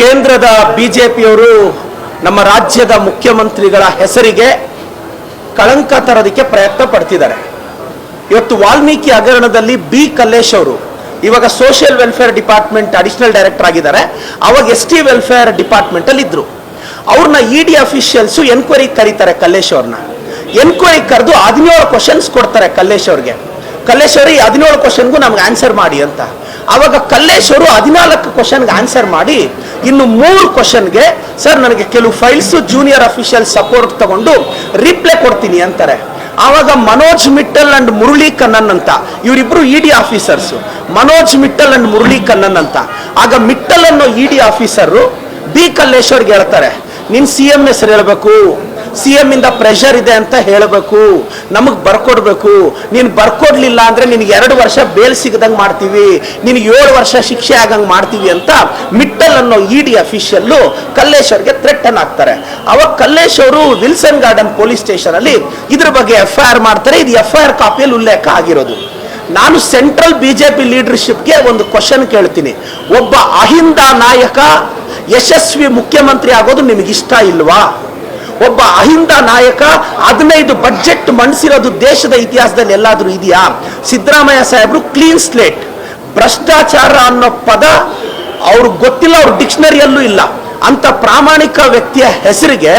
ಕೇಂದ್ರದ ಬಿಜೆಪಿಯವರು ನಮ್ಮ ರಾಜ್ಯದ ಮುಖ್ಯಮಂತ್ರಿಗಳ ಹೆಸರಿಗೆ ಕಳಂಕ ತರೋದಕ್ಕೆ ಪ್ರಯತ್ನ ಪಡ್ತಿದ್ದಾರೆ. ಇವತ್ತು ವಾಲ್ಮೀಕಿ ಹಗರಣದಲ್ಲಿ ಬಿ ಕಲ್ಲೇಶ್ ಅವರು, ಇವಾಗ social welfare department additional director ಆಗಿದ್ದಾರೆ. ಅವಾಗ ಎಸ್ ಟಿ ವೆಲ್ಫೇರ್ ಡಿಪಾರ್ಟ್ಮೆಂಟ್ ಅಲ್ಲಿ ಇದ್ರು. ಅವ್ರನ್ನ ಇ ಡಿ ಅಫಿಷಿಯಲ್ಸ್ ಎನ್ಕ್ವೈರಿ ಕರೀತಾರೆ ಕಲ್ಲೇಶ್ ಅವ್ರನ್ನ. ಎನ್ಕ್ವೈರಿ ಕರೆದು ಹದಿನೇಳು ಕ್ವಶನ್ಸ್ ಕೊಡ್ತಾರೆ ಕಲ್ಲೇಶ್ ಅವ್ರಿಗೆ. ಕಲ್ಲೇಶ್ ಅವ್ರಿಗೆ ಹದಿನೇಳು ಕ್ವಶನ್ಗೂ ನಮ್ಗೆ ಆನ್ಸರ್ ಮಾಡಿ ಅಂತ. ಅವಾಗ ಕಲ್ಲೇಶ್ವರು ಹದಿನಾಲ್ಕು ಕ್ವಶನ್ಗೆ ಆನ್ಸರ್ ಮಾಡಿ, ಇನ್ನು ಮೂರು ಕ್ವಶನ್ಗೆ ಸರ್ ನನಗೆ ಕೆಲವು ಫೈಲ್ಸ್ ಜೂನಿಯರ್ ಅಫಿಷಿಯಲ್ ಸಪೋರ್ಟ್ ತಗೊಂಡು ರಿಪ್ಲೈ ಕೊಡ್ತೀನಿ ಅಂತಾರೆ. ಆವಾಗ ಮನೋಜ್ ಮಿಟ್ಟಲ್ ಅಂಡ್ ಮುರಳಿ ಕಣ್ಣನ್ ಅಂತ, ಇವರಿಬ್ರು E D officers Manoj Mittal and Murali Kannan ಅಂತ. ಆಗ ಮಿಟ್ಟಲ್ ಅನ್ನೋ ಇ ಡಿ ಆಫೀಸರು ಬಿ ಕಲ್ಲೇಶ್ವರ್ಗೆ ಹೇಳ್ತಾರೆ, ನಿನ್ ಸಿ ಎಂ ಹೆಸರು ಹೇಳ್ಬೇಕು. ಸಿ ಎಂ ಇಂದ ಪ್ರೆಷರ್ ಇದೆ ಅಂತ ಹೇಳಬೇಕು. ನಮಗೆ ಬರ್ಕೊಡ್ಬೇಕು. ನೀನು ಬರ್ಕೊಡ್ಲಿಲ್ಲ ಅಂದರೆ ನಿನಗೆ ಎರಡು ವರ್ಷ ಬೇಲ್ ಸಿಗದಂಗೆ ಮಾಡ್ತೀವಿ. ನಿನಗೆ ಏಳು ವರ್ಷ ಶಿಕ್ಷೆ ಆಗಂಗೆ ಮಾಡ್ತೀವಿ ಅಂತ ಮಿಟ್ಟಲ್ ಅನ್ನೋ ಇ ಡಿ ಅಫಿಷಿಯಲ್ಲು ಕಲ್ಲೇಶ್ವರ್ಗೆ ಥ್ರೆಟ್ ಆಗ್ತಾರೆ. ಹಾಕ್ತಾರೆ ಅವಾಗ ಕಲ್ಲೇಶ್ ಅವರು ವಿಲ್ಸನ್ ಗಾರ್ಡನ್ ಪೊಲೀಸ್ ಸ್ಟೇಷನಲ್ಲಿ ಇದ್ರ ಬಗ್ಗೆ ಎಫ್ ಐ ಆರ್ ಮಾಡ್ತಾರೆ. ಇದು ಎಫ್ ಐ ಆರ್ ಕಾಪಿಯಲ್ಲಿ ಉಲ್ಲೇಖ ಆಗಿರೋದು. ನಾನು ಸೆಂಟ್ರಲ್ ಬಿಜೆಪಿ ಲೀಡರ್ಶಿಪ್ಗೆ ಒಂದು ಕ್ವಶನ್ ಕೇಳ್ತೀನಿ. ಒಬ್ಬ ಅಹಿಂದ ನಾಯಕ, ಯಶಸ್ವಿ ಮುಖ್ಯಮಂತ್ರಿ ಆಗೋದು ನಿಮಗಿಷ್ಟ ಇಲ್ವಾ? ಒಬ್ಬ ಅಹಿಂದ ನಾಯಕ, ಹದಿನೈದು ಬಡ್ಜೆಟ್ ಮಂಡಿಸಿರೋದು ದೇಶದ ಇತಿಹಾಸದಲ್ಲಿ ಎಲ್ಲಾದರೂ ಇದೆಯಾ? ಸಿದ್ದರಾಮಯ್ಯ ಸಾಹೇಬ್ರು ಕ್ಲೀನ್ ಸ್ಲೇಟ್ ಭ್ರಷ್ಟಾಚಾರ ಅನ್ನೋ ಪದ ಅವ್ರಿಗೆ ಗೊತ್ತಿಲ್ಲ, ಅವ್ರ ಡಿಕ್ಷನರಿಯಲ್ಲೂ ಇಲ್ಲ. ಅಂತ ಪ್ರಾಮಾಣಿಕ ವ್ಯಕ್ತಿಯ ಹೆಸರಿಗೆ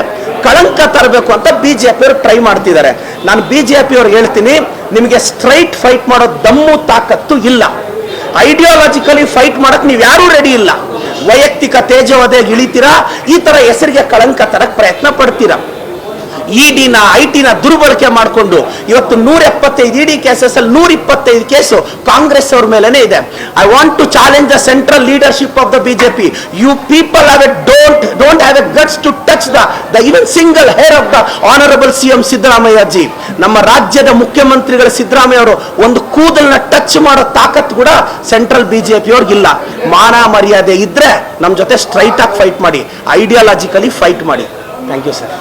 ಕಳಂಕ ತರಬೇಕು ಅಂತ ಬಿ ಜೆ ಪಿಯವರು ಟ್ರೈ ಮಾಡ್ತಿದ್ದಾರೆ. ನಾನು ಬಿ ಜೆ ಅವ್ರಿಗೆ ಹೇಳ್ತೀನಿ, ನಿಮಗೆ ಸ್ಟ್ರೈಟ್ ಫೈಟ್ ಮಾಡೋ ದಮ್ಮು ತಾಕತ್ತು ಇಲ್ಲ. ಐಡಿಯಾಲಜಿಕಲಿ ಫೈಟ್ ಮಾಡಕ್ಕೆ ನೀವು ಯಾರೂ ರೆಡಿ ಇಲ್ಲ. ವೈಯಕ್ತಿಕ ತೇಜವಧೆಗೆ ಇಳಿತೀರಾ ಈ ತರ ಹೆಸರಿಗೆ ಕಳಂಕ ತರಕ್ಕೆ ಪ್ರಯತ್ನ ಪಡ್ತೀರಾ? ಇಡಿನ ಐ ಟಿನ ದುರ್ಬಳಕೆ ಮಾಡಿಕೊಂಡು ಇವತ್ತು ನೂರ ಎಪ್ಪತ್ತೈದು ಇಡಿ ಕೇಸಸ್ ಅಲ್ಲಿ ನೂರ ಇಪ್ಪತ್ತೈದು ಕೇಸು ಕಾಂಗ್ರೆಸ್ ಅವ್ರ ಮೇಲೇನೆ ಇದೆ. I want to challenge the central leadership of the BJP you people have a don't don't have a guts to touch the the even single hair of the honourable C M Siddaramaiah ji ನಮ್ಮ ರಾಜ್ಯದ ಮುಖ್ಯಮಂತ್ರಿಗಳ ಸಿದ್ದರಾಮಯ್ಯ ಅವರು ಒಂದು ಕೂದಲನ್ನ touch ಮಾಡೋ ತಾಕತ್ ಕೂಡ central BJP ಅವ್ರಿಗಿಲ್ಲ ಮಾನ ಮರ್ಯಾದೆ ಇದ್ರೆ ನಮ್ಮ ಜೊತೆ ಸ್ಟ್ರೈಟ್ ಆಗಿ ಫೈಟ್ ಮಾಡಿ. ಐಡಿಯಾಲಜಿಕಲಿ ಫೈಟ್ ಮಾಡಿ. Thank you sir